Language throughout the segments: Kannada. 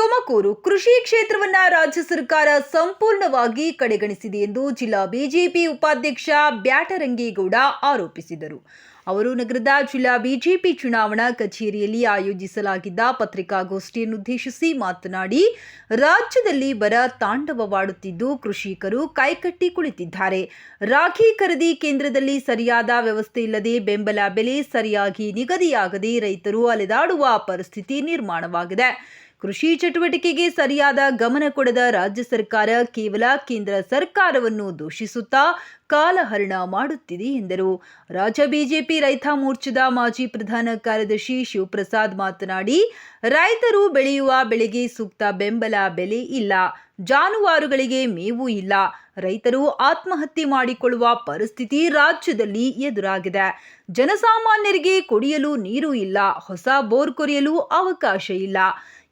ತುಮಕೂರು ಕೃಷಿ ಕ್ಷೇತ್ರವನ್ನ ರಾಜ್ಯ ಸರ್ಕಾರ ಸಂಪೂರ್ಣವಾಗಿ ಕಡೆಗಣಿಸಿದೆ ಎಂದು ಜಿಲ್ಲಾ ಬಿಜೆಪಿ ಉಪಾಧ್ಯಕ್ಷ ಬ್ಯಾಟರಂಗೇಗೌಡ ಆರೋಪಿಸಿದರು. ಅವರು ನಗರದ ಜಿಲ್ಲಾ ಬಿಜೆಪಿ ಚುನಾವಣಾ ಕಚೇರಿಯಲ್ಲಿ ಆಯೋಜಿಸಲಾಗಿದ್ದ ಪತ್ರಿಕಾಗೋಷ್ಠಿಯನ್ನುದ್ದೇಶಿಸಿ ಮಾತನಾಡಿ, ರಾಜ್ಯದಲ್ಲಿ ಬರ ತಾಂಡವವಾಡುತ್ತಿದ್ದು ಕೃಷಿಕರು ಕೈಕಟ್ಟಿ ಕುಳಿತಿದ್ದಾರೆ. ರಾಖಿ ಖರೀದಿ ಕೇಂದ್ರದಲ್ಲಿ ಸರಿಯಾದ ವ್ಯವಸ್ಥೆ ಇಲ್ಲದೆ ಬೆಂಬಲ ಬೆಲೆ ಸರಿಯಾಗಿ ನಿಗದಿಯಾಗದೆ ರೈತರು ಅಲೆದಾಡುವ ಪರಿಸ್ಥಿತಿ ನಿರ್ಮಾಣವಾಗಿದೆ. ಕೃಷಿ ಚಟುವಟಿಕೆಗೆ ಸರಿಯಾದ ಗಮನ ಕೊಡದ ರಾಜ್ಯ ಸರ್ಕಾರ ಕೇವಲ ಕೇಂದ್ರ ಸರ್ಕಾರವನ್ನು ದೂಷಿಸುತ್ತಾ ಕಾಲಹರಣ ಮಾಡುತ್ತಿದೆ ಎಂದರು. ರಾಜ್ಯ ಬಿಜೆಪಿ ರೈತ ಮೋರ್ಚಾದ ಮಾಜಿ ಪ್ರಧಾನ ಕಾರ್ಯದರ್ಶಿ ಶಿವಪ್ರಸಾದ್ ಮಾತನಾಡಿ, ರೈತರು ಬೆಳೆಯುವ ಬೆಳೆಗೆ ಸೂಕ್ತ ಬೆಂಬಲ ಬೆಲೆ ಇಲ್ಲ, ಜಾನುವಾರುಗಳಿಗೆ ಮೇವು ಇಲ್ಲ, ರೈತರು ಆತ್ಮಹತ್ಯೆ ಮಾಡಿಕೊಳ್ಳುವ ಪರಿಸ್ಥಿತಿ ರಾಜ್ಯದಲ್ಲಿ ಎದುರಾಗಿದೆ. ಜನಸಾಮಾನ್ಯರಿಗೆ ಕುಡಿಯಲು ನೀರು ಇಲ್ಲ, ಹೊಸ ಬೋರ್ ಕೊರೆಯಲು ಅವಕಾಶ ಇಲ್ಲ.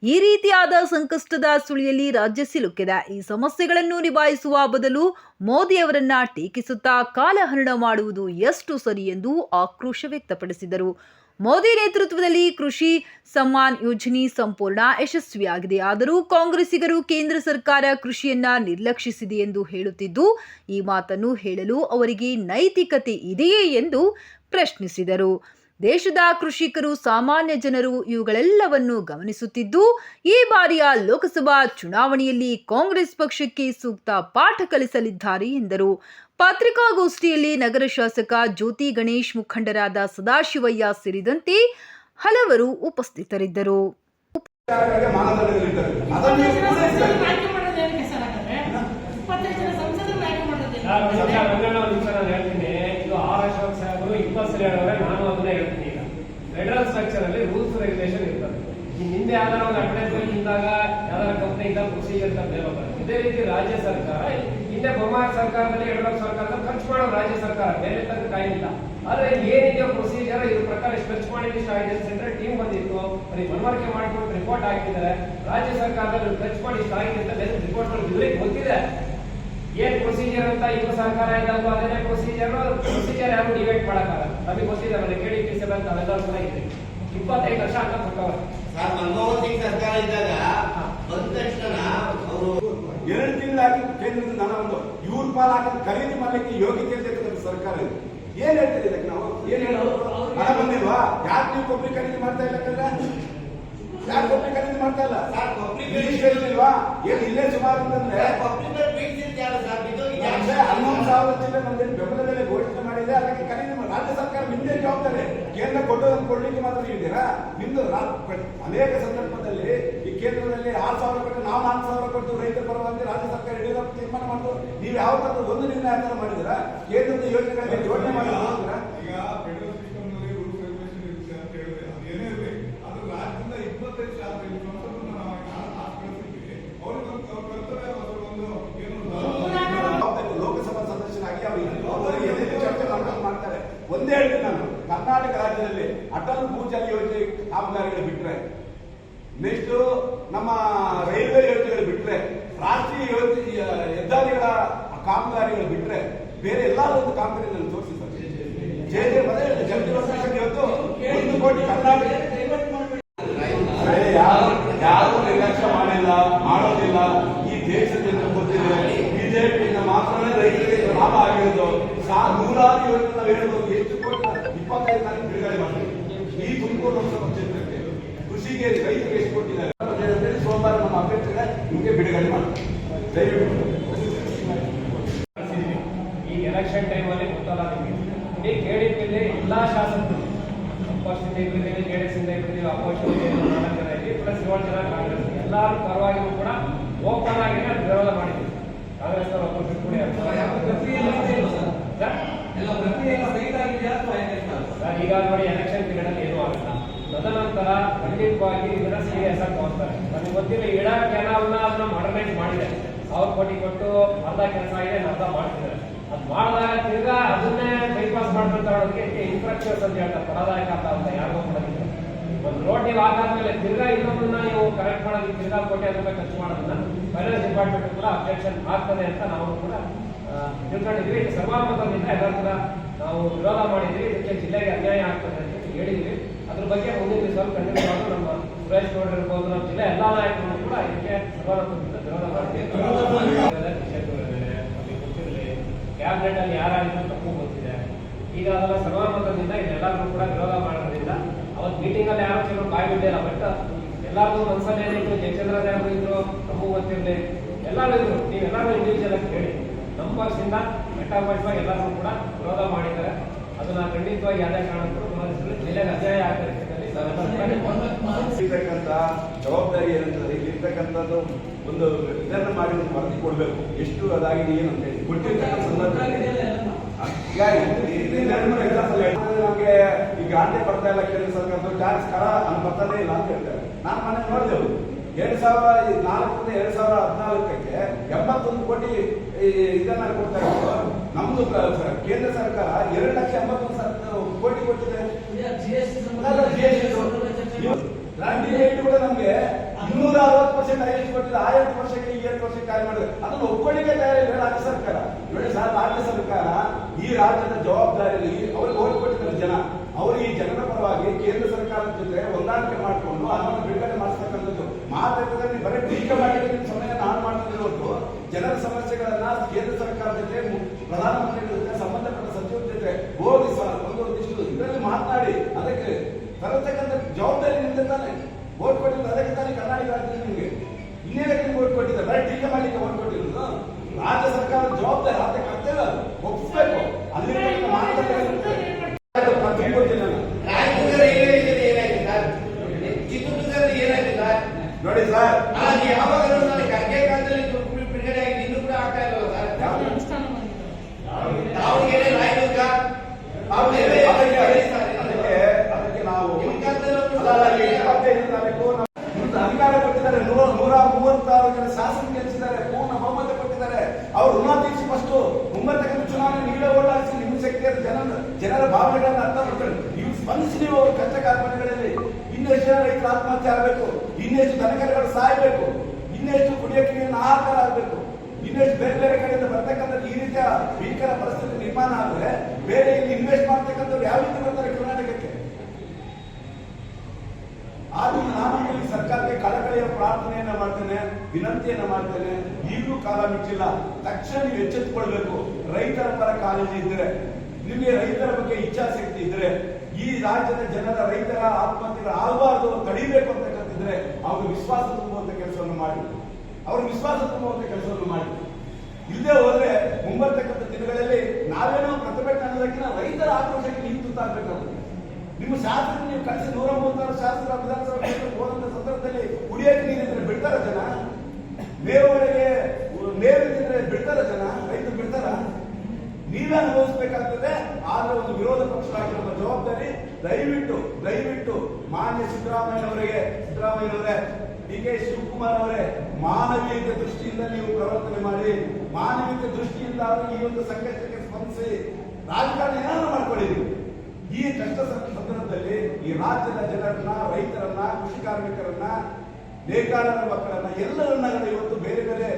ಈ ರೀತಿಯಾದ ಸಂಕಷ್ಟದ ಸುಳಿಯಲ್ಲಿ ರಾಜ್ಯ ಸಿಲುಕಿದೆ. ಈ ಸಮಸ್ಯೆಗಳನ್ನು ನಿಭಾಯಿಸುವ ಬದಲು ಮೋದಿಯವರನ್ನ ಟೀಕಿಸುತ್ತಾ ಕಾಲಹರಣ ಮಾಡುವುದು ಎಷ್ಟು ಸರಿ ಎಂದು ಆಕ್ರೋಶ ವ್ಯಕ್ತಪಡಿಸಿದರು. ಮೋದಿ ನೇತೃತ್ವದಲ್ಲಿ ಕೃಷಿ, ಸಮ್ಮಾನ್ ಯೋಜನೆ ಸಂಪೂರ್ಣ ಯಶಸ್ವಿಯಾಗಿದೆ. ಆದರೂ ಕಾಂಗ್ರೆಸ್ಸಿಗರು ಕೇಂದ್ರ ಸರ್ಕಾರ ಕೃಷಿಯನ್ನ ನಿರ್ಲಕ್ಷಿಸಿದೆ ಎಂದು ಹೇಳುತ್ತಿದ್ದು, ಈ ಮಾತನ್ನು ಹೇಳಲು ಅವರಿಗೆ ನೈತಿಕತೆ ಇದೆಯೇ ಎಂದು ಪ್ರಶ್ನಿಸಿದರು. ದೇಶದ ಕೃಷಿಕರು ಸಾಮಾನ್ಯ ಜನರು ಇವುಗಳೆಲ್ಲವನ್ನು ಗಮನಿಸುತ್ತಿದ್ದು ಈ ಬಾರಿಯ ಲೋಕಸಭಾ ಚುನಾವಣೆಯಲ್ಲಿ ಕಾಂಗ್ರೆಸ್ ಪಕ್ಷಕ್ಕೆ ಸೂಕ್ತ ಪಾಠ ಕಲಿಸಲಿದ್ದಾರೆ ಎಂದರು ಪತ್ರಿಕಾಗೋಷ್ಠಿಯಲ್ಲಿ ನಗರ ಶಾಸಕ ಜ್ಯೋತಿ ಗಣೇಶ್ ಮುಖಂಡರಾದ ಸದಾಶಿವಯ್ಯ ಸೇರಿದಂತೆ ಹಲವರು ಉಪಸ್ಥಿತರಿದ್ದರು ಫೆಡರಲ್ ಸ್ಟ್ರಕ್ಚರ್ ಅಲ್ಲಿ ರೂಲ್ಸ್ ರೆಗ್ಯುಲೇಷನ್ ಇರ್ತದೆ. ಹಿಂದೆ ಯಾವ್ದಾರ ಒಂದು ಅಡ್ವರ್ಟೈಸ್ಮೆಂಟ್ ಇದ್ದಾಗ ಯಾವ್ದಾರ ಕಂಪ್ನಿ ಇದ್ದಾಗ ಪ್ರೊಸೀಜರ್ ಅಂತ ಆಗುತ್ತೆ ಇದೇ ರೀತಿ ರಾಜ್ಯ ಸರ್ಕಾರ, ಹಿಂದೆ ಬೊಮ್ಮಾಯಿ ಸರ್ಕಾರದಲ್ಲಿ ಯಡಿಯೂರಪ್ಪ ಸರ್ಕಾರದಲ್ಲಿ ಖರ್ಚು ಮಾಡೋ ರಾಜ್ಯ ಸರ್ಕಾರ ಬೇರೆ ತನಕ ಕಾಯಿಲ್ಲ ಆದ್ರೆ ಏನಿದೆ ಪ್ರೊಸೀಜರ್ ಇದ್ರ ಪ್ರಕಾರ ಇಷ್ಟು ಖರ್ಚು ಮಾಡಿ ಇಷ್ಟು ಆಗಿದೆ ಸೆಂಟ್ರಲ್ ಟೀಮ್ ಬಂದಿತ್ತು ಅದಕ್ಕೆ ಮನವರಿಕೆ ಮಾಡ್ಕೊಂಡು ರಿಪೋರ್ಟ್ ಹಾಕಿದ್ದಾರೆ. ರಾಜ್ಯ ಸರ್ಕಾರದಲ್ಲಿ ಖರ್ಚು ಮಾಡಿ ಇಷ್ಟು ಆಗಿದೆ ಅಂತ ಬೇರೆ ರಿಪೋರ್ಟ್ ಇವರಿಗೆ ಗೊತ್ತಿದೆ. ಏನ್ ಪ್ರೊಸೀಜರ್ ಅಂತ ಈಗ ಸರ್ಕಾರ ಇದ್ದಾಗೂ ಅದೇ ಪ್ರೊಸೀಜರ್ ಪ್ರೊಸೀಜರ್ ಯಾರು ಡಿವೈಡ್ ಮಾಡಕ್ಕಾಗಲ್ಲ. ನಮಗೆ ಗೊತ್ತಿದೆ ಕೇಳಿ ಕೇಸಲ್ಲ ಅವೆಲ್ಲ ಕೂಡ ಇದೆ. ಇಪ್ಪತ್ತೈದು ವರ್ಷ ಅಂತ ಕೊಟ್ಟವ್ರೆ ಸರ್ ಮನಮೋಹನ್ ಸಿಂಗ್ ಸರ್ಕಾರ ಇದ್ದಾಗ ಬಂದ ತಕ್ಷಣ ಅವರು ಎರಡು ತಿಂಗಳಾಗಿ ಕೇಂದ್ರದ ನನ್ನ ಒಂದು ಇವ್ರ ಪಾಲ್ ಹಾಕಿ ಖರೀದಿ ಮಾಡ್ಲಿಕ್ಕೆ ಯೋಗ್ಯತೆ ಇರ್ತಕ್ಕಂಥ ಸರ್ಕಾರ ಇದು. ಏನ್ ಹೇಳ್ತೀರಿ ಇದಕ್ಕೆ ನಾವು? ಏನ್ ಹೇಳೋದು ಹಣ ಬಂದಿಲ್ವಾ? ಯಾಕೆ ನೀವು ಕೊಬ್ಬರಿ ಖರೀದಿ ಮಾಡ್ತಾ ಇಲ್ಲ ಕಲ್ಲ ಯಾರು ಕೊಬ್ಬರಿ ಖರೀದಿ ಮಾಡ್ತಾ ಇಲ್ಲ? ಸರ್, ಕೊಬ್ಬರಿ ಹೇಳ್ತಿಲ್ವಾ ಇಲ್ವಾ ಏನ್ ಇಲ್ಲೇ ಸುಮಾರು ಅಂತಂದ್ರೆ ಜವಾಬ್ದಾರಿ ಕೇಂದ್ರ ಕೊಡೋದನ್ನು ಕೊಡ್ಲಿಕ್ಕೆ ಮಾತ್ರ ನೀವಿದ್ದೀರಾ ನಿಮ್ದು ಅನೇಕ ಸಂದರ್ಭದಲ್ಲಿ ಈ ಕೇಂದ್ರದಲ್ಲಿ ಆರು ಸಾವಿರ ಕೊಟ್ಟು ನಾವು ನಾಲ್ಕು ಸಾವಿರ ಕೊಟ್ಟು ರೈತರ ಪರವಾಗಿ ರಾಜ್ಯ ಸರ್ಕಾರ ಯಡಿಯೂರಪ್ಪ ತೀರ್ಮಾನ ಮಾಡಿದ್ರು ನೀವು ಯಾವ ಒಂದು ನಿರ್ಣಯ ಆ ಮಾಡಿದಿರಾ ಕೇಂದ್ರದ ಯೋಜನೆಗಳಿಗೆ ಯೋಜನೆ ಮಾಡಿ ಹೋಗ್ತೀರಾ? ಈಗ ಫೆಡರಲ್ ಸಿಸ್ಟಮ್ನಲ್ಲಿ ರೂಲ್ಸ್ ರೆಗ್ಯುಲೇಷನ್ ಇರುತ್ತೆ ಅಂತ ಹೇಳಿದ್ರೆ ಅದು ಏನೇ ಇರಲಿ ಅದು ರಾಜ್ಯದಿಂದ ಇಪ್ಪತ್ತೈದು ಶಾಸಕ ಸಂಸದರನ್ನ ನಾವು ಆಸ್ ಕಳಿಸಿದ್ವಿ ಅವ್ರಿಗೆ ಒಂದು ಅವ್ರ ಕರ್ತವ್ಯ ಅವ್ರ ಒಂದು ಏನು ಜವಾಬ್ದಾರಿ ಲೋಕಸಭಾ ಸದಸ್ಯರಾಗಿ ಅವರಿಗೆ ಜವಾಬ್ದಾರಿ ಏನೇನು ಚರ್ಚೆ ಮಾಡ್ಕೊಂಡು ಮಾಡ್ತಾರೆ ಒಂದೇ ಹೇಳ್ತೀನಿ ನಾನು ಕರ್ನಾಟಕ ರಾಜ್ಯದಲ್ಲಿ ಅಟಲ್ ಭೂಜಲ್ ಯೋಜನೆ ಕಾಮಗಾರಿಗಳು ಬಿಟ್ರೆ ನೆಕ್ಸ್ಟ್ ನಮ್ಮ ರೈಲ್ವೆ ಯೋಜನೆಗಳು ಬಿಟ್ರೆ, ರಾಷ್ಟ್ರೀಯ ಯೋಜನೆ ಹೆದ್ದಾರಿಗಳ ಕಾಮಗಾರಿಗಳು ಬಿಟ್ರೆ ಬೇರೆ ಎಲ್ಲ ಒಂದು ಕಾಮಗಾರಿ ನಾನು ತೋರಿಸಿ ಸರ್. ಜೆ ಜೆ ಮನೆ ಇವತ್ತು ಒಂದು ಕೋಟಿ ಕರ್ನಾಟಕ ಯಾರು ನಿರ್ಲಕ್ಷ್ಯ ಮಾಡಿಲ್ಲ, ಮಾಡೋದಿಲ್ಲ, ಈ ದೇಶದ ಜನರು ಗೊತ್ತಿದೆ. ಬಿಜೆಪಿಯಿಂದ ಮಾತ್ರನೇ ರೈತರಿಗೆ ಲಾಭ ಆಗಿರೋದು. ನೂರಾರು ಯೋಜನೆ ನಾವು ಹೇಳ್ಬೋದು ಎಷ್ಟು ಈ ತುಮಕೂರು ಲೋಕಸಭಾ ಕ್ಷೇತ್ರಕ್ಕೆ ಕೃಷಿಗೆ ರೈತರಿಗೆ ಎಷ್ಟು ಕೊಟ್ಟಿದ್ದಾರೆ ಅಂತೇಳಿ ಸೋಮವಾರ ನಮ್ಮ ಅಭ್ಯರ್ಥಿಗಳ ನಿಮಗೆ ಬಿಡುಗಡೆ ಮಾಡ್ತಾರೆ ದಯವಿಟ್ಟು ಈ ಎಲೆಕ್ಷನ್ ಟೈಮಲ್ಲಿ ಗೊತ್ತಲ್ಲ ನಿಮಗೆ ಇಡೀ ಕೆಡಿಪಿಯಲ್ಲಿ ಎಲ್ಲಾ ಶಾಸಕರು ಪಕ್ಷದಿಂದ ಇಬ್ಬರಿದ್ದೀವಿ ಜೆ ಡಿ ಎಸ್ ಇಂದ ಇಬ್ಬರಿದ್ದೀವಿ ಅಪೋಸಿಷನ್ ನಾಲ್ಕು ಜನ ಇದ್ದೀವಿ ಪ್ಲಸ್ ಏಳು ಜನ ಕಾಂಗ್ರೆಸ್ ಎಲ್ಲಾರ ಪರವಾಗಿಯೂ ಕೂಡ ಓಪನ್ ಆಗಿ ನಾವು ವಿರೋಧ ಮಾಡಿದ್ದೀವಿ ಕಾಂಗ್ರೆಸ್ ಅವರು ಅಪೋಸಿಷನ್ ಕೂಡ ಸರ್, ಈಗ ನೋಡಿ ಎಲೆಕ್ಷನ್ ಪೀರಿಯಡ್ ಅಲ್ಲಿ ಏನೂ ಆಗಲ್ಲ ತದನಂತರ ಖಂಡಿತವಾಗಿ ಇದನ್ನ ಸೀರಿಯಸ್ ಆಗಿ ತಗೊಂತಾರೆ ನನಗೆ ಗೊತ್ತಿಲ್ಲ ಇಡ ಕೆನಾಲ್ನ ಅದನ್ನ ಮಾಡರ್ನೈಸ್ ಮಾಡಿದೆ. ಸಾವಿರ ಕೋಟಿ ಕೊಟ್ಟು ಅರ್ಧ ಕೆಲಸ ಇನ್ನು ಅರ್ಧ ಮಾಡ್ತಿದ್ದಾರೆ. ಅದ್ ಮಾಡಿದಾಗ ತಿರ್ಗಾ ಅದನ್ನೇ ಬೈಪಾಸ್ ಮಾಡ್ಕೊಂತ ಹೇಳೋದಕ್ಕೆ ಇನ್ಫ್ರಾಸ್ಟ್ರಕ್ಚರ್ಸ್ ಅಂತ ಹೇಳ್ತಾರೆ ಪರದಾಯಕ ಅಂತ ಯಾರಿಗೂ ಕೊಡೋದಿಲ್ಲ. ಒಂದು ರೋಡ್ ನೀವು ಹಾಕಾದ್ಮೇಲೆ ತಿರ್ಗಾ ಇನ್ನೊಂದನ್ನ ನೀವು ಕರೆಕ್ಟ್ ಮಾಡೋದಕ್ಕೆ ತಿರ್ಗಾ ಕೋಟಿ ಅದನ್ನ ಖರ್ಚು ಮಾಡೋದನ್ನ ಫೈನಾನ್ಸ್ ಡಿಪಾರ್ಟ್ಮೆಂಟ್ ಕೂಡ ಅಬ್ಜೆಕ್ಷನ್ ಆಗ್ತದೆ ಅಂತ ನಾವು ಕೂಡ ತಿಳ್ಕೊಂಡಿದ್ವಿ. ಸರ್ವಾನುಮತದಿಂದ ಎಲ್ಲರೂ ಕೂಡ ನಾವು ವಿರೋಧ ಮಾಡಿದ್ವಿ. ಇದಕ್ಕೆ ಜಿಲ್ಲೆಗೆ ಅನ್ಯಾಯ ಆಗ್ತದೆ ಅಂತ ಹೇಳಿದ್ವಿ. ಅದ್ರ ಬಗ್ಗೆ ಮುಂದಿನ ದಿವಸ ಖಂಡಿತವಾಗ ನಮ್ಮ ಸುರೇಶ್ ಗೌಡ್ರ ಇರ್ಬೋದು, ನಮ್ಮ ಜಿಲ್ಲೆ ಎಲ್ಲಾ ನಾಯಕರು ಕೂಡ ಇದಕ್ಕೆ ವಿರೋಧ ಮಾಡ್ತೀವಿ ಕ್ಯಾಬಿನೆಟ್ ಅಲ್ಲಿ ಯಾರಾಗಿದ್ರು ತಪ್ಪು ಗೊತ್ತಿದೆ. ಈಗ ಅದೆಲ್ಲ ಸರ್ವಾನುಮತದಿಂದ ಇದೆಲ್ಲರೂ ಕೂಡ ವಿರೋಧ ಮಾಡೋದ್ರಿಂದ ಅವತ್ತು ಮೀಟಿಂಗ್ ಅಲ್ಲಿ ಯಾರು ಕೆಲವರು ಬಾಯಿ ಬಿಟ್ಟಿಲ್ಲ ಬಟ್ ಎಲ್ಲಾರ್ಗೂ ಮನಸ್ಸಲ್ಲಿ ಏನಿತ್ತು, ಜಯಚಂದ್ರ ದೇವರು ಇದ್ರು, ತಪ್ಪು ಗೊತ್ತಿರಲಿ, ಎಲ್ಲರೂ ಇದ್ರು. ನೀವೆಲ್ಲರೂ ಇಂಡಿವಿಜುವಲ್ ಆಗಿ ಹೇಳಿ. ನಮ್ಮ ಪಕ್ಷದಿಂದ ಮೆಟ್ಟಾಗಿ ಎಲ್ಲರೂ ಕೂಡ ವಿರೋಧ ಮಾಡಿದ್ದಾರೆ. ಅದನ್ನ ಖಂಡಿತವಾಗಿ ಯಾವುದೇ ಕಾರಣಕ್ಕೂ ಇರ್ತಕ್ಕಂಥ ಜವಾಬ್ದಾರಿ ಏನಂತಂದ್ರೆ ಇರ್ತಕ್ಕಂಥದ್ದು ಒಂದು ಇದನ್ನ ಮಾಡಿ ಒಂದು ವರದಿ ಕೊಡಬೇಕು. ಎಷ್ಟು ಅದಾಗಿದೆ ಏನು ಅಂತ ಹೇಳಿ. ಕೊಟ್ಟಿರ್ತಕ್ಕಂಥ ಇಲ್ಲಿ ನಮ್ಗೆ ಈ ಗಾಂಧಿ ಬರ್ತಾ ಇಲ್ಲ ಕೇಂದ್ರ ಸರ್ಕಾರದ ಟ್ಯಾಕ್ಸ್ ಕರ ಅಲ್ಲಿ ಬರ್ತಾನೆ ಇಲ್ಲ ಅಂತ ಹೇಳ್ತಾರೆ. ನಾನು ಮನೆ ನೋಡಿದೆವು ಎರಡ್ ಸಾವಿರ ನಾಲ್ಕರಿಂದ ಎರಡ್ ಸಾವಿರ ಹದಿನಾಲ್ಕಕ್ಕೆ ಎಂಬತ್ತೊಂದು ಕೋಟಿ ಇದನ್ನ ಕೊಡ್ತಾ ಇದ್ರು. ನಮ್ದು ಕೇಂದ್ರ ಸರ್ಕಾರ ಎರಡು ಲಕ್ಷ ಎಂಬತ್ತೊಂದು ಕೋಟಿ ಕೊಟ್ಟಿದೆ DAT ಕೂಡ ನಮ್ಗೆ ಇನ್ನೂರ ಅರವತ್ತು ಪರ್ಸೆಂಟ್ ಹೈಯೆಸ್ಟ್ ಕೊಟ್ಟಿದೆ ಆ ಎಂಟು ವರ್ಷಕ್ಕೆ ಈ ಎಂಟು ವರ್ಷಕ್ಕೆ ಕಾರ್ಯ ಮಾಡಿದೆ ಅದನ್ನು ಒಪ್ಕೊಳ್ಳಿಕ್ಕೆ ರಾಜ್ಯ ಸರ್ಕಾರ. ನೋಡಿ ಸರ್ ರಾಜ್ಯ ಸರ್ಕಾರ ಈ ರಾಜ್ಯದ ಜವಾಬ್ದಾರಿಯಲ್ಲಿ ಅವ್ರಿಗೆ ಓಟ್ ಕೊಟ್ಟಿದ್ದಾರೆ ಜನ. ಅವರು ಈ ಜನರ ಪರವಾಗಿ ಕೇಂದ್ರ ಸರ್ಕಾರದ ಜೊತೆ ಹೊಂದಾಣಿಕೆ ಮಾಡಿಕೊಂಡು ಹಣವನ್ನು ಬಿಡುಗಡೆ ಮಾಡಿಸ್ತಕ್ಕಂಥದ್ದು. ಮಾತಾಡಿದ್ರೆ ಬರೀ ಟೀಕೆ ಮಾಡಿದ್ರೆ ಸಮಯ ನಾನು ಮಾಡ್ತಿದ್ರೆ ಹೊರತು ಜನರ ಸಮಸ್ಯೆಗಳನ್ನ ಕೇಂದ್ರ ಸರ್ಕಾರದ ಜೊತೆ ಮು- ಪ್ರಧಾನಮಂತ್ರಿಗಳ ಜೊತೆ ಸಂಬಂಧಪಟ್ಟ ಸಚಿವರ ಜೊತೆ ಹೋಗಿ ಸರ್ ಒಂದು ಒಂದಿಷ್ಟು ಇದರಲ್ಲಿ ಮಾತನಾಡಿ ಅದಕ್ಕೆ ತರತಕ್ಕಂಥ ಜವಾಬ್ದಾರಿ ನಿಮ್ದೆ ತಾನೆ ಓಟ್ ಕೊಟ್ಟಿದ್ದು ಅದಕ್ಕೆ ತಾನೇ ಕರ್ನಾಟಕ ರಾಜ್ಯದಲ್ಲಿ ನಿಮಗೆ ಇನ್ನೇನಕ್ಕೆ ನಿಮ್ಗೆ ಓಟ್ ಕೊಟ್ಟಿದ್ದಾರೆ ಬರೀ ಟೀಕೆ ಮಾಡ್ಲಿಕ್ಕೆ ಓಟ್ ಕೊಟ್ಟಿರೋದು ರಾಜ್ಯ ಸರ್ಕಾರದ ಜವಾಬ್ದಾರಿ ರಾಜ್ಯ ಕರ್ತವ್ಯ ಅದು. ಒಪ್ಪಿಸ್ಬೇಕು ಅಲ್ಲಿ ಕೊಟ್ಟಿಲ್ಲ ನಾನು. ರಾಯಚೂರು ರೈಲ್ವೆ ಸ್ಟೇಷನ್ ಏನಾಯ್ತು ಸರ್ ಚಿತ್ರದುರ್ಗದಲ್ಲಿ ಏನಾಯ್ತು ಸರ್ ನೋಡಿ ಸರ್ ಅಲ್ಲ ನೀವು ಯಾವಾಗ ನೋಡಿ ಖರ್ಗೆ ಕಾಲದಲ್ಲಿ ದುಡ್ಡು ಬಿಡುಗಡೆ ಆಗಿ ಇನ್ನೂ ಕೂಡ ಆಗ್ತಾ ಇಲ್ವಲ್ಲ ಸರ್ ಅನುಷ್ಠಾನ ಬಂದಿದೆ ದಾವಣಗೆರೆ ರಾಯದುರ್ಗ ಅದಕ್ಕೆ ಅದಕ್ಕೆ- ಅದಕ್ಕೆ ಅದಕ್ಕೆ ನಾವು ನಿಮ್ಮ ಕಾಲದಲ್ಲಿ ಒಂದು ಅಲ್ಲ, ಅಲ್ಲ, ಈ ಇಪ್ಪತ್ತೈದು ತಾರೀಕು ನಮ್ಮ ಮುಂದೆ ಅಧಿಕಾರ ಕೊಟ್ಟಿದ್ದಾರೆ ನೂರ ನೂರ ಮೂವತ್ತಾರು ಜನ ಶಾಸನ ಗೆಲ್ಲಿಸಿದ್ದಾರೆ ಪೂರ್ಣ ಬಹುಮತ ಕೊಟ್ಟಿದ್ದಾರೆ ಅವ್ರು ಋಣ ತೀರಿಸಿ ಫಸ್ಟ್ ಮುಂಬರ್ತಕ್ಕಂಥ ಚುನಾವಣೆ ನೀವೇ ಓಟ್ ಹಾಕಿಸಿ ನಿಮ್ಮ ಶಕ್ತಿಯ ಜನ ಜನರ ಭಾವನೆಗಳನ್ನ ಅರ್ಥ ಮಾಡ್ಕೊಂಡು ನೀವು ಸ್ಪಂದಿಸಿ ನೀವು ಅವ್ರ ಕಷ್ಟ ಕಾರ್ಪಣ್ಯಗಳಲ್ಲಿ ಇನ್ನೆಷ್ಟು ಜನ ರೈತರ ಆತ್ಮಹತ್ಯೆ ಆಗಬೇಕು ಇನ್ನೆಷ್ಟು ದನಕರಗಳು ಸಾಯಬೇಕು ಇನ್ನೆಷ್ಟು ಕುಡಿಯೋಕೆ ನೀರಿನ ಆಹಾರ ಆಗಬೇಕು ಇನ್ನೆಷ್ಟು ಬೇರೆ ಬೇರೆ ಕಡೆಯಿಂದ ಬರ್ತಕ್ಕಂಥ ಈ ರೀತಿಯ ಭೀಕರ ಪರಿಸ್ಥಿತಿ ನಿರ್ಮಾಣ ಆದ್ರೆ ಬೇರೆ ಇಲ್ಲಿ ಇನ್ವೆಸ್ಟ್ ಮಾಡ್ತಕ್ಕಂಥವ್ರು ಯಾವ ರೀತಿ ಬರ್ತಾರೆ ಕರ್ನಾಟಕಕ್ಕೆ? ಆದ್ರಿಂದ ನಾನು ಇಲ್ಲಿ ಸರ್ಕಾರಕ್ಕೆ ಕಳಕಳಿಯ ಪ್ರಾರ್ಥನೆಯನ್ನ ಮಾಡ್ತೇನೆ, ವಿನಂತಿಯನ್ನ ಮಾಡ್ತೇನೆ. ಈಗಲೂ ಕಾಲ ಮಿಚ್ಚಿಲ್ಲ ತಕ್ಷಣ ನೀವು ಎಚ್ಚೆತ್ತುಕೊಳ್ಬೇಕು. ರೈತರ ಪರ ಕಾಳಜಿ ಇದ್ರೆ, ನಿಮಗೆ ರೈತರ ಬಗ್ಗೆ ಇಚ್ಛಾಶಕ್ತಿ ಇದ್ರೆ, ಈ ರಾಜ್ಯದ ಜನರ ರೈತರ ಆತ್ಮಹತ್ಯೆಗಳು ಆಗಬಾರ್ದು ತಡಿಬೇಕು ಅಂತಕ್ಕಂತಿದ್ರೆ ಅವ್ರಿಗೆ ವಿಶ್ವಾಸ ತುಂಬುವಂತ ಕೆಲಸವನ್ನು ಮಾಡಿ. ಅವ್ರಿಗೆ ವಿಶ್ವಾಸ ತುಂಬುವಂತ ಕೆಲಸವನ್ನು ಮಾಡಿ. ಇಲ್ಲದೆ ಹೋದ್ರೆ ಮುಂಬರ್ತಕ್ಕಂಥ ದಿನಗಳಲ್ಲಿ ನಾವೇನೋ ಪ್ರತಿಭಟನೆ ಅನ್ನೋದಕ್ಕಿಂತ ರೈತರ ಆಕ್ರೋಶಕ್ಕೆ ನೀವು. ತುತ್ತಾಗಬೇಕಾಗುತ್ತೆ ನಿಮ್ಮ ಶಾಸ್ತ್ರ ನೀವು ಕಳಿಸಿ ನೂರ ಮೂವತ್ತಾರು ಶಾಸ್ತ್ರ ವಿಧಾನಸಭಾ ಹೋದಂತ ಸಂದರ್ಭದಲ್ಲಿ ಕುಡಿಯಕ್ಕೆ ನೀರಿದ್ರೆ ಬಿಡ್ತಾರ ಜನ? ಮೇವುಗಳಿಗೆ ಮೇವು ಇದ್ರೆ ಬಿಡ್ತಾರ ಜನ? ರೈತರು ಬಿಡ್ತಾರ? ನೀವೇ ಅನುಭವಿಸಬೇಕಾಗ್ತದೆ, ಆದ್ರೆ ಒಂದು ವಿರೋಧ ಪಕ್ಷವಾಗಿರುವ ಜವಾಬ್ದಾರಿ ದಯವಿಟ್ಟು ದಯವಿಟ್ಟು ಮಾನ್ಯ ಸಿದ್ದರಾಮಯ್ಯನವರಿಗೆ ಸಿದ್ದರಾಮಯ್ಯನವರೇ ಡಿ ಕೆ ಶಿವಕುಮಾರ್ ಅವರೇ, ಮಾನವೀಯತೆ ದೃಷ್ಟಿಯಿಂದ ನೀವು ಪ್ರವರ್ತನೆ ಮಾಡಿ. ಮಾನವೀಯತೆ ದೃಷ್ಟಿಯಿಂದ ಈ ಒಂದು ಸಂಕಷ್ಟಕ್ಕೆ ಸ್ಪಂದಿಸಿ ರಾಜಕಾರಣ ಏನಾದ್ರು ಮಾಡ್ಕೊಳ್ಳಿ ಈ ಕಷ್ಟ ಸಂದರ್ಭದಲ್ಲಿ ಈ ರಾಜ್ಯದ ಜನರನ್ನ, ರೈತರನ್ನ, ಕೃಷಿ ಕಾರ್ಮಿಕರನ್ನ, ನೇಕಾರರ ಮಕ್ಕಳನ್ನ ಎಲ್ಲರನ್ನ ಇವತ್ತು ಬೇರೆ ಬೇರೆ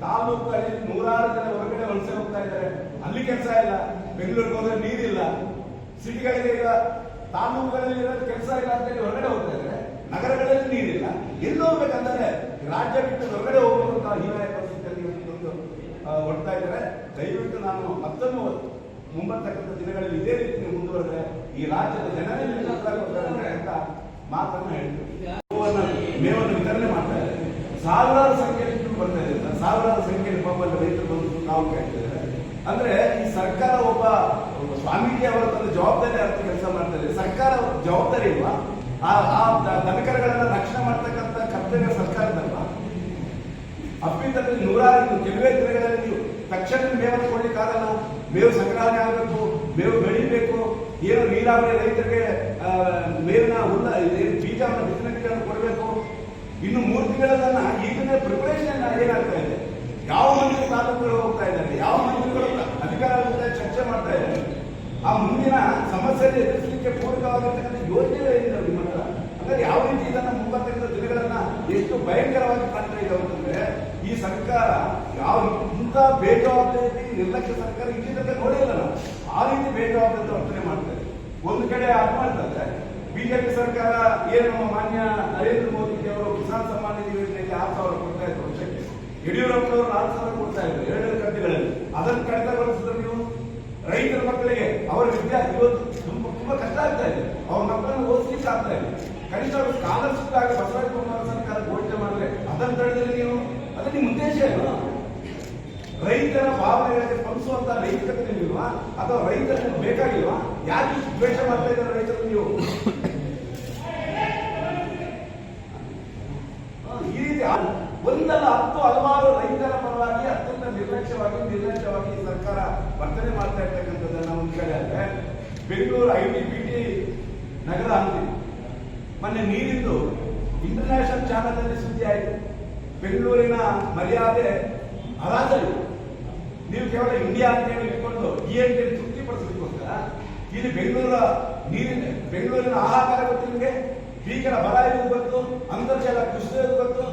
ತಾಲೂಕಲ್ಲಿ ನೂರಾರು ಜನ ಹೊರಗಡೆ ವಲಸೆ ಹೋಗ್ತಾ ಇದ್ದಾರೆ. ಅಲ್ಲಿ ಕೆಲಸ ಇಲ್ಲ. ಬೆಂಗಳೂರಿಗೆ ಹೋದ್ರೆ ನೀರಿಲ್ಲ. ಸಿಟಿಗಳಿಗೆ ಈಗ ತಾಲೂಕುಗಳಲ್ಲಿ ಇರೋದು ಕೆಲಸ ಇಲ್ಲ ಅಂತ ಹೇಳಿ ಹೊರಗಡೆ ಹೋಗ್ತಾ ಇದ್ದಾರೆ. ನಗರಗಳಲ್ಲಿ ನೀರಿಲ್ಲ. ಎಲ್ಲಿ ಹೋಗ್ಬೇಕಂತಂದ್ರೆ ರಾಜ್ಯ ಬಿಟ್ಟು ಹೊರಗಡೆ ಹೋಗುವಂತಹ ಹೀನಾಯ ಹೊಡ್ತಾ ಇದ್ದಾರೆ. ದಯವಿಟ್ಟು ನಾನು ಮತ್ತೊಮ್ಮೆ ಮುಂಬರ್ತಕ್ಕಂಥ ದಿನಗಳಲ್ಲಿ ಇದೇ ರೀತಿ ಮುಂದುವರೆದ್ರೆ ಈ ರಾಜ್ಯದ ಜನರೇ ಅಂತ ಮಾತನ್ನು ಹೇಳ್ತೀನಿ. ಗೋವನ್ನ ಮೇವನ್ನು ವಿತರಣೆ ಮಾಡ್ತಾ ಇದ್ದಾರೆ. ಸಾವಿರಾರು ಸಂಖ್ಯೆಯಲ್ಲಿ ಬರ್ತಾ ಇದೆ. ಸಾವಿರಾರು ಸಂಖ್ಯೆಯಲ್ಲಿ ಪಾಪ ರೈತರು ಬಂದು ನಾವು ಕೇಳ್ತಿದ್ದಾರೆ ಅಂದ್ರೆ ಈ ಸರ್ಕಾರ ಒಬ್ಬ ಸ್ವಾಮೀಜಿ ಅವರ ತನ್ನ ಜವಾಬ್ದಾರಿ ಅರ್ಥ ಕೆಲಸ ಮಾಡ್ತಾ ಇದೆ. ಸರ್ಕಾರ ಜವಾಬ್ದಾರಿ ಇಲ್ವಾ? ಆ ದನಕರಗಳನ್ನ ರಕ್ಷಣೆ ಮಾಡ್ತಕ್ಕಂಥ ಕರ್ತವ್ಯ ಸರ್ಕಾರದಲ್ವಾ? ಅಪ್ಪಿತಲ್ಲಿ ನೂರಾರು ಕೆಲವೇ ದಿನಗಳಲ್ಲಿ ತಕ್ಷಣ ಮೇವನ್ನ ಕೊಡ್ಲಿಕ್ಕೆ ಆಗಲ್ಲ ಮೇವು ಸಂಗ್ರಹಣೆ ಆಗಬೇಕು, ಮೇವು ಬೆಳಿಬೇಕು. ಏನು ನೀರಾವರಿ ರೈತರಿಗೆ ಮೇವಿನ ಹುಲ್ಲ ಬೀಜವನ್ನು ಬಿತ್ತನೆ ಬೀಜವನ್ನು ಕೊಡಬೇಕು. ಇನ್ನು ಮೂರು ತಿಂಗಳನ್ನ ಈಗಿನ ಪ್ರಿಪರೇಷನ್ ಏನಾಗ್ತಾ ಇದೆ? ಯಾವ ಮಂತ್ರಿ ತಾಲೂಕುಗಳು ಹೋಗ್ತಾ ಇದ್ದಾರೆ? ಯಾವ ಮಂತ್ರಿಗಳು ಅಧಿಕಾರ ಚರ್ಚೆ ಮಾಡ್ತಾ ಇದ್ದಾರೆ? ಆ ಮುಂದಿನ ಸಮಸ್ಯೆಯನ್ನು ಎದುರಿಸಲಿಕ್ಕೆ ಪೂರಕವಾಗಿರ್ತಕ್ಕಂಥ ಯೋಜನೆಗಳಿದೆ ನಿಮ್ಮ ಹತ್ರ. ಅಂದ್ರೆ ಯಾವ ರೀತಿ ಇದನ್ನ ಮುಂಬರ್ತಕ್ಕಂಥ ದಿನಗಳನ್ನ ಎಷ್ಟು ಭಯಂಕರವಾಗಿ ಕಾಣ್ತಾ ಇದ್ದಾವೆ ಅಂತಂದ್ರೆ, ಈ ಸರ್ಕಾರ ಯಾವ ಇಂಥ ಬೇಜವಾಬ್ದಾರಿ ನಿರ್ಲಕ್ಷ್ಯ ಸರ್ಕಾರ ಇಲ್ಲಿ ತನಕ ನೋಡಿಲ್ಲ ನಾವು. ಆ ರೀತಿ ಬೇಜವಾಬ್ದಾರಿ ವರ್ತನೆ ಮಾಡ್ತಾರೆ ಒಂದು ಕಡೆ ಅದು ಮಾಡ್ತಾರೆ ಬಿಜೆಪಿ ಸರ್ಕಾರ ಏನು ನಮ್ಮ ಮಾನ್ಯ ನರೇಂದ್ರ ಮೋದಿ ಅವರು ಕಿಸಾನ್ ಸಮ್ಮಾನ್ ನಿಧಿ ಯೋಜನೆಯಲ್ಲಿ ಆರು ಸಾವಿರ ಕೊಡ್ತಾ ಇದ್ರು ವರ್ಷಕ್ಕೆ. ಯಡಿಯೂರಪ್ಪನವರು ನಾಲ್ಕು ಸಾವಿರ ಕೊಡ್ತಾ ಇದ್ರು ಎರಡು ಕಂತಿಗಳಲ್ಲಿ ಅದನ್ನು ಕಡಿತಗೊಳಿಸಿದ್ರೆ ನೀವು ರೈತರ ಮಕ್ಕಳಿಗೆ, ಅವರ ವಿದ್ಯಾ ಇವತ್ತು ತುಂಬಾ ತುಂಬಾ ಕಷ್ಟ ಆಗ್ತಾ ಇದೆ. ಅವ್ರ ಮಕ್ಕಳನ್ನು ಓದಿಸ್ಲಿಕ್ಕೆ ಆಗ್ತಾ ಇದೆ. ಕನಿಷ್ಠ ಅವರು ಸ್ಕಾಲರ್ಶಿಪ್ ಆಗಿ ಬಸವರಾಜ ಸರ್ಕಾರ ಘೋಷಣೆ ಮಾಡಿದ್ರೆ ಅದನ್ನು ತಡೆದ್ರೆ ನೀವು ಅದಕ್ಕೆ ನಿಮ್ಮ ಉದ್ದೇಶ ಏನು? ರೈತರ ಭಾವನೆಗಳಿಗೆ ಸ್ಪಂದಿಸುವಂತ ರೈತರಿಗೆ ನಿಲ್ವಾ ಅಥವಾ ರೈತರಿಗೆ ಬೇಕಾಗಿಲ್ವಾ? ಯಾಕೆ ದ್ವೇಷ ಮಾಡ್ತಾ ಇದ್ದಾರೆ ರೈತರು ನೀವು? ಈ ರೀತಿ ಒಂದಲ್ಲ ಹತ್ತು ಹಲವಾರು ರೈತರ ಪರವಾಗಿ ಅತ್ಯಂತ ನಿರ್ಲಕ್ಷ್ಯವಾಗಿ ನಿರ್ಲಕ್ಷ್ಯವಾಗಿ ಸರ್ಕಾರ ವರ್ತನೆ ಮಾಡ್ತಾ ಇರ್ತಕ್ಕಂಥದ್ದನ್ನ ಒಂದು ಕಡೆ ಅಂದ್ರೆ ಬೆಂಗಳೂರು ಐ ಟಿ ನಗರ ಅಂತೀವಿ ಮೊನ್ನೆ ನೀರಿಂದು ಇಂಟರ್ನ್ಯಾಷನಲ್ ಚಾನಲ್ ಅಲ್ಲಿ ಸುದ್ದಿ ಆಯಿತು. ಬೆಂಗಳೂರಿನ ಮರ್ಯಾದೆ ಹರಾಜಲ್ಲಿ ನೀವು ಕೇವಲ ಇಂಡಿಯಾ ಅಂತ ಹೇಳಿ ಇಟ್ಕೊಂಡು ಈ ತೃಪ್ತಿ ತೃಪ್ತಿಪಡಿಸಲಿಕ್ಕೋಸ್ಕರ ಇಲ್ಲಿ ಬೆಂಗಳೂರು ನೀರಿನ, ಬೆಂಗಳೂರಿನ ಆಹಾರ ಗೊತ್ತು ನಿಮಗೆ ಭೀಕರ ಬಲ ಇರೋದು ಗೊತ್ತು ಅಂತರ್ಜಲ ಕುಸಿತ ಗೊತ್ತು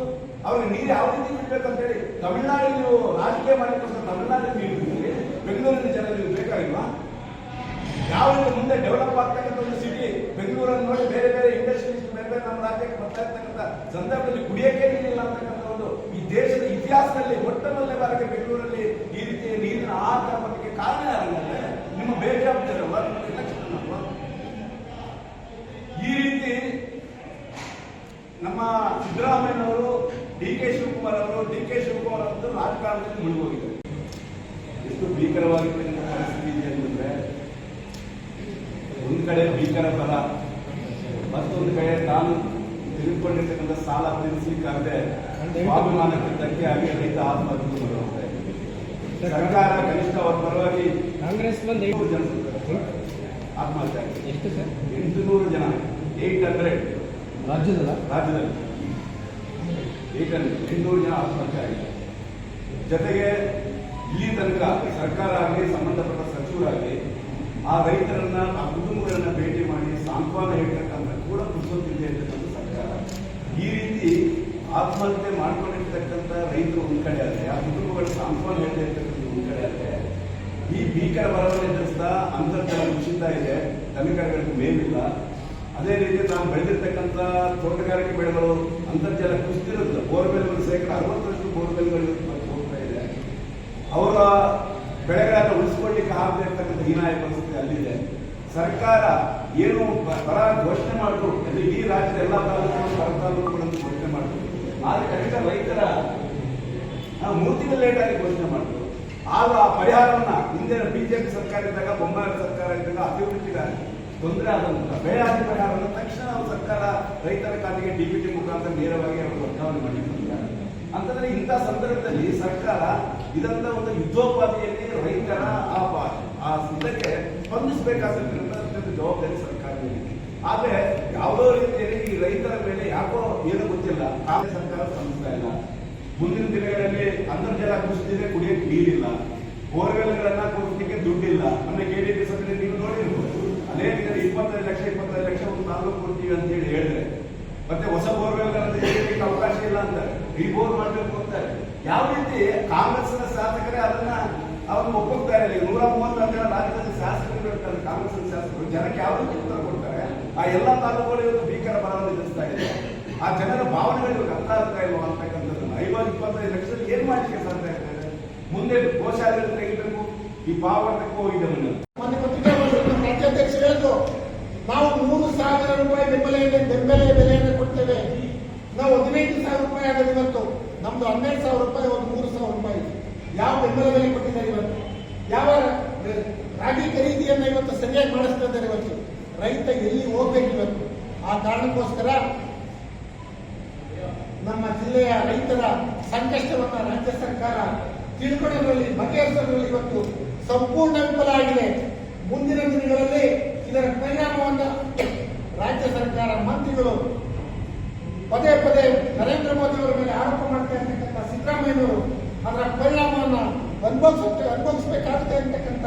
ಅವ್ರಿಗೆ ನೀರು ಯಾವ ರೀತಿ ಬಿಡ್ಬೇಕಂತ ಹೇಳಿ ತಮಿಳ್ನಾಡಲ್ಲಿ ನೀವು ರಾಜಕೀಯ ಮಾಡಿ ತಮಿಳ್ನಾಡಲ್ಲಿ ನೀರು ಬೆಂಗಳೂರಿನ ಬೆಂಗಳೂರಿನ ಜನರಿಗೆ ಬೇಕಾಗಿಲ್ವಾ? ಯಾವ ರೀತಿ ಮುಂದೆ ಡೆವಲಪ್ ಆಗ್ತಕ್ಕಂಥ ಒಂದು ಸಿಟಿ ಬೆಂಗಳೂರನ್ನು ನೋಡಿ ಬೇರೆ ಬೇರೆ ಇಂಡಸ್ಟ್ರೀಸ್ ಬೇರೆ ಬೇರೆ ನಮ್ಮ ರಾಜ್ಯಕ್ಕೆ ಬರ್ತಾ ಇರ್ತಕ್ಕಂಥ ಸಂದರ್ಭದಲ್ಲಿ ಕುಡಿಯಕ್ಕೆ ನೀರಿಲ್ಲ ಅಂತಕ್ಕಂಥ ಒಂದು ಈ ದೇಶದ ಇತಿಹಾಸದಲ್ಲಿ, ಮೊಟ್ಟ ಮೊದಲನೇ ಬಾರಿಗೆ ಬೆಂಗಳೂರಲ್ಲಿ ಈ ರೀತಿಯ ನೀರಿನ ಆಹಾರ ಬಗ್ಗೆ ಕಾರಣ ಯಾರಂದ್ರೆ ನಿಮ್ಮ ಬೇಜವಾಬ್ದಾರಲ್ವಾ ನಿಮ್ಮ ನಿರ್ಲಕ್ಷ್ಯನಲ್ವಾ ಈ ರೀತಿ ನಮ್ಮ ಸಿದ್ದರಾಮಯ್ಯನವರು ಡಿ ಕೆ ಶಿವಕುಮಾರ್ ಅವರು ಡಿ ಕೆ ರಾಜಕಾರಣದಲ್ಲಿ ಮುಳುಗೋಗಿದ್ದಾರೆ. ಎಷ್ಟು ಭೀಕರವಾಗಿರ್ತಕ್ಕಂಥ ಪರಿಸ್ಥಿತಿ ಇದೆ ಅಂತಂದ್ರೆ ಒಂದು ಕಡೆ ಭೀಕರ ಬರ ಮತ್ತೊಂದು ಕಡೆ ತಾನು ತಿಳ್ಕೊಂಡಿರ್ತಕ್ಕಂಥ ಸಾಲ ತೀರಿಸಲಿಕ್ಕಾಗದೆ ಸ್ವಾಭಿಮಾನಕ್ಕೆ ಧಕ್ಕೆ ಆಗಿ ರೈತ ಆತ್ಮಹತ್ಯೆ ಮಾಡುವಂತೆ ಸರ್ಕಾರ ಕನಿಷ್ಠ ಅವರ ಪರವಾಗಿ ಕಾಂಗ್ರೆಸ್ ಬಂದು ನೂರು ಜನ ಆತ್ಮಹತ್ಯೆ ಆಗಿದೆ. ಎಷ್ಟು ಸರ್? ಎಂಟುನೂರು ಜನ ಏಟ್ ಹಂಡ್ರೆಡ್. ರಾಜ್ಯದಲ್ಲ? ರಾಜ್ಯದಲ್ಲಿ. ಏಟ್ ಹಂಡ್ರೆಡ್ ಎಂಟುನೂರು ಜನ ಆತ್ಮಹತ್ಯೆ ಆಗಿದೆ. ಜೊತೆಗೆ ಇಲ್ಲಿ ತನಕ ಸರ್ಕಾರ ಆಗಲಿ, ಸಂಬಂಧಪಟ್ಟ ಸಚಿವರಾಗಲಿ, ಆ ರೈತರನ್ನ, ಆ ಕುಟುಂಬಗಳನ್ನ ಭೇಟಿ ಮಾಡಿ ಸಾಂತ್ವನ ಹೇಳ್ತಕ್ಕಂಥ ಕೂಡ ಪುರುಸೊತ್ತಿದೆ ಅಂತಕ್ಕಂಥ ಸರ್ಕಾರ. ಈ ರೀತಿ ಆತ್ಮಹತ್ಯೆ ಮಾಡ್ಕೊಂಡಿರ್ತಕ್ಕಂಥ ರೈತರು ಒಂದ್ ಕಡೆ ಆದ್ರೆ, ಆ ಕುಟುಂಬಗಳ ಸಾಂತ್ವನ ಹೇಳ್ತಾ ಇರ್ತಕ್ಕಂಥ ಒಂದ್ ಕಡೆ ಆದ್ರೆ, ಈ ಭೀಕರ ಬರವಣೆ ಎದುರಿಸ್ತಾ ಅಂತರ್ಜಲ ಕುಸಿತ ಇದೆ ದನಕರಗಳಿಗೆ ಮೇವಿಲ್ಲ. ಅದೇ ರೀತಿ ನಾವು ಬೆಳೆದಿರ್ತಕ್ಕಂಥ ತೋಟಗಾರಿಕೆ ಬೆಳೆಗಳು ಅಂತರ್ಜಲ ಕುಸಿದಿರೋದಿಲ್ಲ. ಬೋರ್ವೆಲ್ಗಳು ಶೇಕಡ ಅರವತ್ತರಷ್ಟು ಬೋರ್ವೆಲ್ಗಳು ಹೋಗ್ತಾ ಇದೆ ಅವರ ಬೆಳೆಗಳನ್ನು ಇರ್ತಕ್ಕಂಥ ಹೀನಾಯ ಪರಿಸ್ಥಿತಿ ಅಲ್ಲಿದೆ. ಸರ್ಕಾರ ಏನು ಬರ ಘೋಷಣೆ ಮಾಡಿದ್ರು ಇಡೀ ರಾಜ್ಯದ ಎಲ್ಲ ತಾಲೂಕುಗಳು ಬರ ಘೋಷಣೆ ಮಾಡಿದ್ರು. ಆದ್ರೆ ಕನಿಷ್ಠ ರೈತರ ಆ, ಮೂರ್ತಿಗಳು ಲೇಟ್ ಆಗಿ ಘೋಷಣೆ ಮಾಡಿದ್ರು. ಆಗ ಆ ಪರಿಹಾರವನ್ನ ಹಿಂದೆ ಬಿಜೆಪಿ ಸರ್ಕಾರ ಇದ್ದಾಗ ಬೊಮ್ಮಾಯಿ ಸರ್ಕಾರ ಇದ್ದಾಗ ಅಭಿವೃದ್ಧಿಗಾಗಿ ತೊಂದರೆ ಆದಂತ ಬೆಳೆ ಆದ ಪರಿಹಾರವನ್ನು ತಕ್ಷಣ ಸರ್ಕಾರ ರೈತರ ಖಾತೆಗೆ ಡಿಬಿಟಿ ಮುಖಾಂತರ ನೇರವಾಗಿ ಅವರು ವರ್ಗಾವಣೆ ಮಾಡಿದ್ದಾರೆ ಅಂತಂದ್ರೆ ಇಂಥ ಸಂದರ್ಭದಲ್ಲಿ ಸರ್ಕಾರ ಇದಂತ ಒಂದು ಯುದ್ಧೋಪಾದಿಯಲ್ಲಿ ರೈತರ ಆ ಇದಕ್ಕೆ ಸ್ಪಂದಿಸಬೇಕಾದಂತ ಜವಾಬ್ದಾರಿ ಸರ್ಕಾರದಲ್ಲಿ ಆದ್ರೆ ಯಾವುದೋ ರೀತಿಯಲ್ಲಿ ಈ ರೈತರ ಮೇಲೆ ಯಾಕೋ ಏನು ಗೊತ್ತಿಲ್ಲ. ಕಾಂಗ್ರೆಸ್ ಸರ್ಕಾರ ಸ್ಪಂದಿಸ್ತಾ ಇಲ್ಲ. ಮುಂದಿನ ದಿನಗಳಲ್ಲಿ ಅಂತರ್ಜಲ ಕುಸಿದಿದೆ ಕುಡಿಯಕ್ಕೆ ನೀರಿಲ್ಲ. ಬೋರ್ವೆಲ್ಗಳನ್ನ ಕೊಡಲಿಕ್ಕೆ ದುಡ್ಡಿಲ್ಲ. ಮೊನ್ನೆ ಕೆಡಿಪಿ ಸಭೆಯಲ್ಲಿ ನೀವು ನೋಡಿರ್ಬೋದು. ಅದೇ ರೀತಿಯಲ್ಲಿ ಇಪ್ಪತ್ತೈದು ಲಕ್ಷ ಇಪ್ಪತ್ತೈದು ಲಕ್ಷ ಒಂದು ತಾಲೂಕು ಕೊಡ್ತೀವಿ ಅಂತ ಹೇಳಿ ಹೇಳಿದ್ರೆ. ಮತ್ತೆ ಹೊಸ ಬೋರ್ವೆಲ್ಗಳನ್ನು ಅವಕಾಶ ಇಲ್ಲ ಅಂತ. ರಿಬೋರ್ ಮಾಡಬೇಕು ಅಂತಾರೆ ಯಾವ ರೀತಿ ಕಾಂಗ್ರೆಸ್ನ ಶಾಸಕರೇ ಅದನ್ನ ಅವ್ರನ್ನ ಒಪ್ಪುತ್ತಾ ಇಲ್ಲ ನೂರ ಮೂವತ್ತು ಜನ ರಾಜ್ಯದಲ್ಲಿ ಶಾಸಕರು ಇರ್ತಾರೆ ಕಾಂಗ್ರೆಸ್ ಶಾಸಕರು. ಜನಕ್ಕೆ ಯಾವ ರೀತಿ ಉತ್ತರ ಕೊಡ್ತಾರೆ? ಆ ಎಲ್ಲ ತಾಲೂಕುಗಳು ಇವತ್ತು ಭೀಕರ ಬರವನ್ನು ಎದುರಿಸ್ತಾ ಇದೆ. ಆ ಜನರ ಭಾವನೆಗಳು ಇವಾಗ ಅರ್ಥ ಆಗ್ತಾ ಇಲ್ವಾ ಅಂತಕ್ಕಂಥದ್ದು. ಐವತ್ತು ಇಪ್ಪತ್ತೈದು ಲಕ್ಷದಲ್ಲಿ ಏನ್ ಮಾಡ್ಲಿಕ್ಕೆ ಸಾಧ್ಯ ಆಗ್ತಾ ಮುಂದೆ ಗೋಶಾಲೆಗಳು ತೆಗಿಬೇಕು, ಈ ಪಾವಟಕ್ಕೆ ಹೋಗಿದೆ ಮುನ್ನ ಮೊನ್ನೆ ಪತ್ರಿಕಾಗೋಷ್ಠಿಯಲ್ಲಿ ನಮ್ಮ ಹೇಳಿದ್ರು ನಾವು ಮೂರು ಸಾವಿರ ರೂಪಾಯಿ ಬೆಂಬಲ ಬೆಂಬಲ ಬೆಲೆಯನ್ನು ಕೊಡ್ತೇವೆ. ನಾವು ಹದಿನೈದು ಸಾವಿರ ರೂಪಾಯಿ ಆಗೋದು ಇವತ್ತು. ನಮ್ದು ಹನ್ನೆರಡು ಸಾವಿರ ರೂಪಾಯಿ, ಒಂದು ಮೂರು ಸಾವಿರ ರೂಪಾಯಿ ಯಾವ ಬೆಂಬಲ ಬೆಲೆ ಕೊಟ್ಟಿದ್ದಾರೆ ಇವತ್ತು? ಯಾವ ರಾಗಿ ಖರೀದಿಯನ್ನು ಇವತ್ತು ಸರಿಯಾಗಿ ಮಾಡಿಸ್ತಾ ಇದ್ದಾರೆ ಇವತ್ತು? ರೈತ ಎಲ್ಲಿ ಹೋಗ್ಬೇಕು ಇವತ್ತು? ಆ ಕಾರಣಕ್ಕೋಸ್ಕರ ನಮ್ಮ ಜಿಲ್ಲೆಯ ರೈತರ ಸಂಕಷ್ಟವನ್ನ ರಾಜ್ಯ ಸರ್ಕಾರ ತಿಳ್ಕೊಳ್ಳೋದ್ರಲ್ಲಿ, ಬಗೆಹರಿಸೋದ್ರಲ್ಲಿ ಇವತ್ತು ಸಂಪೂರ್ಣ ವಿಫಲ ಆಗಿದೆ. ಮುಂದಿನ ದಿನಗಳಲ್ಲಿ ಇದರ ಪರಿಣಾಮವನ್ನು ರಾಜ್ಯ ಸರ್ಕಾರ ಮಂತ್ರಿಗಳು ಪದೇ ಪದೇ ನರೇಂದ್ರ ಮೋದಿ ಅವರ ಮೇಲೆ ಸಿದ್ದರಾಮಯ್ಯನವರು ಅದರ ಪರಿಣಾಮವನ್ನು ಅನುಭವಿಸುತ್ತೆ ಅನುಭವಿಸಬೇಕಾಗುತ್ತೆ ಅಂತಕ್ಕಂಥ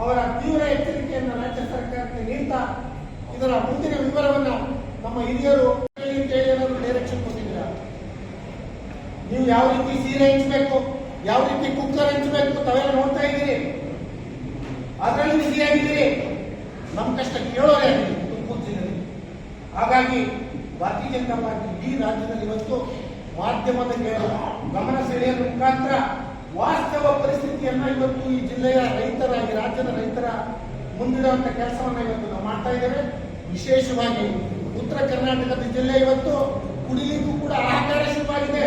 ಅವರ ತೀವ್ರ ಎಚ್ಚರಿಕೆಯನ್ನು ರಾಜ್ಯ ಸರ್ಕಾರಕ್ಕೆ ನೀಡ್ತಾ ಇದರ ಮುಂದಿನ ವಿವರವನ್ನು ನಮ್ಮ ಹಿರಿಯರು ಡೈರೆಕ್ಷನ್ ಕೊಟ್ಟಿದ್ದೀರಾ. ನೀವು ಯಾವ ರೀತಿ ಸೀರೆ ಹಂಚಬೇಕು, ಯಾವ ರೀತಿ ಕುಕ್ಕರ್ ಹಂಚಬೇಕು ತಾವೆಲ್ಲ ನೋಡ್ತಾ ಇದ್ದೀರಿ? ಅದರಲ್ಲಿ ಬಿಸಿಯಾಗಿದ್ದೀರಿ ನಮ್ಮ ಕಷ್ಟ ಕೇಳೋರೇ ತುಮಕೂರು ಜಿಲ್ಲೆಯಲ್ಲಿ. ಹಾಗಾಗಿ ಭಾರತೀಯ ಜನತಾ ಪಾರ್ಟಿ ಇಡೀ ರಾಜ್ಯದಲ್ಲಿ ಇವತ್ತು ಮಾಧ್ಯಮದ ಗಮನ ಸೆಳೆಯಲು ಮುಖಾಂತರ ವಾಸ್ತವ ಪರಿಸ್ಥಿತಿಯನ್ನ ಇವತ್ತು ಈ ಜಿಲ್ಲೆಯ ರೈತರ, ಈ ರಾಜ್ಯದ ರೈತರ ಮುಂದಿಡುವಂತ ಕೆಲಸವನ್ನ ಇವತ್ತು ನಾವು ಮಾಡ್ತಾ ಇದ್ದೇವೆ. ವಿಶೇಷವಾಗಿ ಉತ್ತರ ಕರ್ನಾಟಕದ ಜಿಲ್ಲೆ ಇವತ್ತು ಕುಡಿಲಿಕ್ಕೂ ಕೂಡ ಆಹಾರ ಶುರುವಾಗಿದೆ.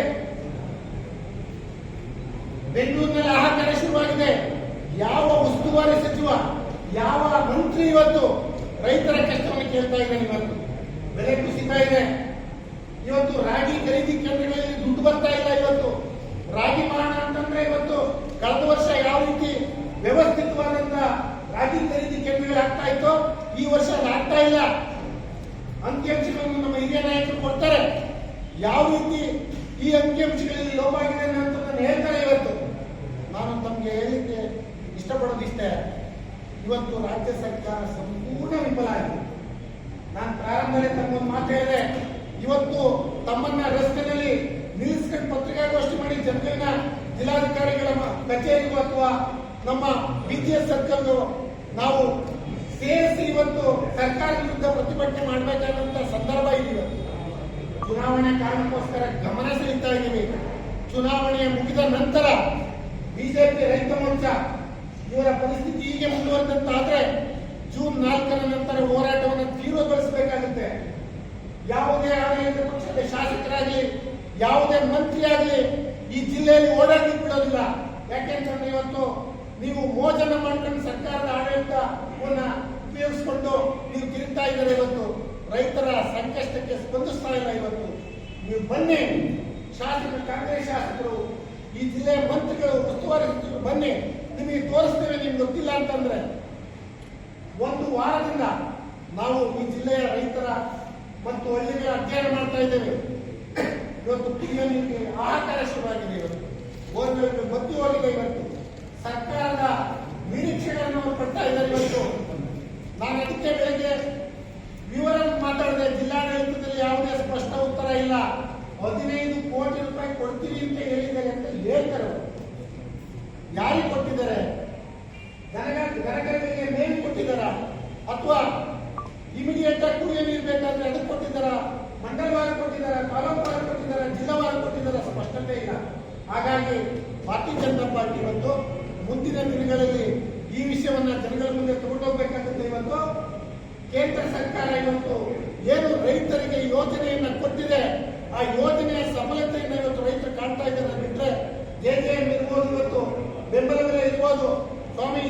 ಬೆಂಗಳೂರಿನಲ್ಲಿ ಆಹಾರ ಶುರುವಾಗಿದೆ. ಯಾವ ಉಸ್ತುವಾರಿ ಸಚಿವ, ಯಾವ ಮಂತ್ರಿ ಇವತ್ತು ರೈತರ ಕಷ್ಟವನ್ನು ಕೇಳ್ತಾ ಇದ್ದಾನೆ ಇವತ್ತು? ಬೆಲೆ ಕುಸಿತಾ ಇದೆ. ಇವತ್ತು ರಾಗಿ ಖರೀದಿ ಕೇಂದ್ರಗಳಲ್ಲಿ ದುಡ್ಡು ಬರ್ತಾ ಇಲ್ಲ ಇವತ್ತು. ರಾಗಿ ಮಾಡೋಣ ಅಂತಂದ್ರೆ ಇವತ್ತು ಕಳೆದ ವರ್ಷ ಯಾವ ರೀತಿ ವ್ಯವಸ್ಥಿತವಾದಂತ ರಾಗಿ ಖರೀದಿ ಕೇಂದ್ರಗಳು ಆಗ್ತಾ ಇತ್ತು ಈ ವರ್ಷ ಆಗ್ತಾ ಇಲ್ಲ. ಅಂಕಿಅಂಶಗಳನ್ನು ನಮ್ಮ ಹಿರಿಯ ನಾಯಕರು ಕೊಡ್ತಾರೆ. ಯಾವ ರೀತಿ ಈ ಅಂಕಿಅಂಶಗಳಲ್ಲಿ ಲೋಪ ಆಗಿದೆ ಅನ್ನೋದನ್ನ ಹೇಳ್ತಾರೆ ಇವತ್ತು. ನಾನು ತಮಗೆ ಹೇಳಲಿಕ್ಕೆ ಇಷ್ಟಪಡೋದಿಷ್ಟೇ. ಇವತ್ತು ರಾಜ್ಯ ಸರ್ಕಾರ ಸಂಪೂರ್ಣ ವಿಫಲ ಆಗಿದೆ. ನಾನು ಪ್ರಾರಂಭದಲ್ಲಿ ತಮ್ಮ ಮಾತು ಹೇಳಿದೆ. ಇವತ್ತು ತಮ್ಮನ್ನ ರಸ್ತೆಯಲ್ಲಿ ನಿಲ್ಲಿಸ್ಕೊಂಡು ಪತ್ರಿಕಾಗೋಷ್ಠಿ ಮಾಡಿ ಜನಗಳನ್ನ ಜಿಲ್ಲಾಧಿಕಾರಿಗಳ ಕಚೇರಿಗೂ ಅಥವಾ ನಮ್ಮ ಬಿಜಿಎಸ್ ಸರ್ಕಲ್ ನಾವು ಸೇರಿಸಿ ಇವತ್ತು ಸರ್ಕಾರದ ವಿರುದ್ಧ ಪ್ರತಿಭಟನೆ ಮಾಡಬೇಕಾದಂತ ಸಂದರ್ಭ ಇದೆ ಚುನಾವಣೆ ಕಾರಣಕ್ಕೋಸ್ಕರ ಗಮನ ಸೆಳೀತಾ ಇದ್ದೀವಿ. ಚುನಾವಣೆ ಮುಗಿದ ನಂತರ ಬಿಜೆಪಿ ರೈತ ಮೋರ್ಚಾ ಇವರ ಪರಿಸ್ಥಿತಿ ಹೀಗೆ ಮುಂದುವರೆದಂತಾದ್ರೆ ಜೂನ್ ನಾಲ್ಕರ ನಂತರ ಹೋರಾಟವನ್ನು ತೀವ್ರಗೊಳಿಸಬೇಕಾಗುತ್ತೆ. ಯಾವುದೇ ಆಡಳಿತ ಪಕ್ಷದ ಶಾಸಕರಾಗಲಿ, ಯಾವುದೇ ಮಂತ್ರಿ ಈ ಜಿಲ್ಲೆಯಲ್ಲಿ ಓಡಾಡಿ ಬಿಡೋದಿಲ್ಲ. ಯಾಕೆಂತಂದ್ರೆ ಇವತ್ತು ನೀವು ಮೋಜನ ಮಾಡ್ಕೊಂಡು ಸರ್ಕಾರದ ಆಡಳಿತವನ್ನ ಉಪಯೋಗಿಸ್ಕೊಂಡು ನೀವು ತಿರುಗ್ತಾ ಇದ್ದಾರೆ ಇವತ್ತು? ರೈತರ ಸಂಕಷ್ಟಕ್ಕೆ ಸ್ಪಂದಿಸ್ತಾ ಇಲ್ಲ ಇವತ್ತು. ನೀವು ಬನ್ನಿ ಶಾಸಕರು ಕಾಂಗ್ರೆಸ್ ಶಾಸಕರು, ಈ ಜಿಲ್ಲೆಯ ಮಂತ್ರಿಗಳು, ಉಸ್ತುವಾರಿ ಬನ್ನಿ. ನಿಮಗೆ ತೋರಿಸ್ತೇವೆ, ನಿಮ್ಗೆ ಗೊತ್ತಿಲ್ಲ ಅಂತಂದ್ರೆ ಒಂದು ವಾರದಿಂದ ನಾವು ಈ ಜಿಲ್ಲೆಯ ರೈತರ ಮತ್ತು ಅಲ್ಲಿಗೆ ಅಧ್ಯಯನ ಮಾಡ್ತಾ ಇದ್ದೇವೆ. ಇವತ್ತು ಕುಡಿಯುವ ಆಹಾರ ಶುರುವಾಗಿದೆ ಇವತ್ತು. ಬೋರ್ವೆಲ್ಗೆ ಬತ್ತಿ ಹೋಗಿದೆ ಇವತ್ತು. ಸರ್ಕಾರದ ನಿರೀಕ್ಷೆಗಳನ್ನು ಪಡ್ತಾ ಇದ್ದಾರೆ ಇವತ್ತು. ನಾನು ಅದಕ್ಕೆ ಬೆಳಗ್ಗೆ ವಿವರ ಮಾತಾಡಿದೆ. ಜಿಲ್ಲಾಡಳಿತದಲ್ಲಿ ಯಾವುದೇ ಸ್ಪಷ್ಟ ಉತ್ತರ ಇಲ್ಲ. ಹದಿನೈದು ಕೋಟಿ ರೂಪಾಯಿ ಕೊಡ್ತೀವಿ ಅಂತ ಹೇಳಿದ್ದಾರೆ ಅಂತ ಹೇಳ್ತಾರೆ. ಯಾರಿಗೆ ಕೊಟ್ಟಿದ್ದಾರೆ ದನಗ ದನಗಳಿಗೆ ಮೇವು ಕೊಟ್ಟಿದ್ದಾರ ಅಥವಾ ಇಮಿಡಿಯೇಟ್ ಆಗಿ ಕುಡಿಯೋ ನೀರು ಬೇಕಾದ್ರೆ ಅದಕ್ಕೆ ಕೊಟ್ಟಿದ್ದಾರ ಮಂಡಲವಾರ ಕೊಟ್ಟಿದ್ದಾರ ತಾಲೂಕುವಾರ ಕೊಟ್ಟಿದ್ದಾರ ಜಿಲ್ಲಾವಾರ ಕೊಟ್ಟಿದ್ದಾರ ಸ್ಪಷ್ಟತೆ ಇಲ್ಲ ಹಾಗಾಗಿ ಭಾರತೀಯ ಜನತಾ ಪಾರ್ಟಿ ಇವತ್ತು ಮುಂದಿನ ದಿನಗಳಲ್ಲಿ ಈ ವಿಷಯವನ್ನ ಜನಗಳ ಮುಂದೆ ತಗೊಂಡೋಗ್ಬೇಕಾಗುತ್ತೆ ಇವತ್ತು ಕೇಂದ್ರ ಸರ್ಕಾರ ಇವತ್ತು ಏನು ರೈತರಿಗೆ ಯೋಜನೆಯನ್ನ ಕೊಟ್ಟಿದೆ, ಆ ಯೋಜನೆಯ ಸಫಲತೆಯನ್ನು ಇವತ್ತು ರೈತರು ಕಾಣ್ತಾ ಇದ್ದಾರೆ. ಬಿಟ್ರೆ ಜೆ ಜೆ ಎಂ ಇರ್ಬೋದು ಇವತ್ತು? ಬೆಂಬಲ ಬೆಲೆ ಇರ್ಬೋದು.